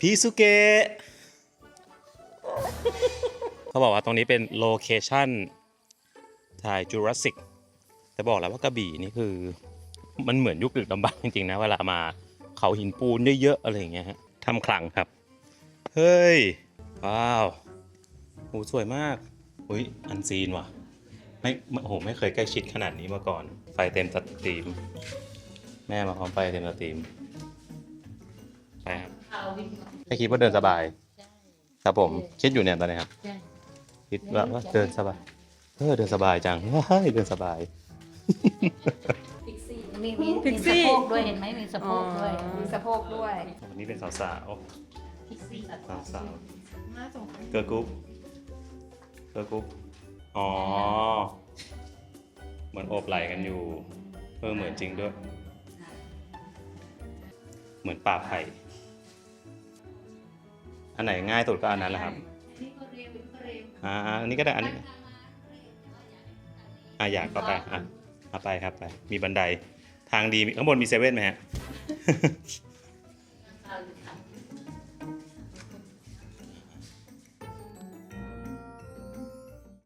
พีสุเกะเขาบอกว่าตรงนี้เป็นโลเคชั่นถ่ายจูราสสิกแต่บอกแล้วว่ากระบี่นี่คือ มันเหมือนยุคดึกดำบรรพ์จริงๆนะเวลามาเขาหินปูนเยอะๆอะไรอย่างเงี้ยฮะทำคลังครับ เฮ้ย ว้าวโหสวยมากอุ้ยอันซีนว่ะไม่โอ้โหไม่เคยใกล้ชิดขนาดนี้มาก่อน ไฟเต็มสตรีม แม่มาพร้อมไฟเต็มสตรีมไปครับ เอาวิ่งมาไม่คิดว่าเดินสบาย ใช่ครับผมคิดอยู่เนี่ยตอนนี้ครับ ใช่คิดว่าว่าเดินสบายเออเดินสบายจังเฮ้ยเดินสบาย พิกซี่ มีมีพิมีกซี่ สะโพกด้วยเห็นไหมมีสะโพกด้วยอ๋อ มีสะโพกด้วย วันนี้เป็นสาวสาวพิกซี่สาวสาวน่าสงสารๆเกิร์ลกรุ๊ปเกิร์ลกรุ๊ปอ๋อ เหมือนโอบไหลกันอยู่ เออเหมือนจริงด้วย เหมือนป่าไผ่ อันไหนง่ายสุดก็อันนั้นแหละครับนี่ก็เร็วก็เร็วอ่าอันนี้ก็ได้อันนี้อะอยากก็ไปอะเอาไปครับไปมีบันไดทางดีมีข้างบนมีเซเว่นไหมฮะ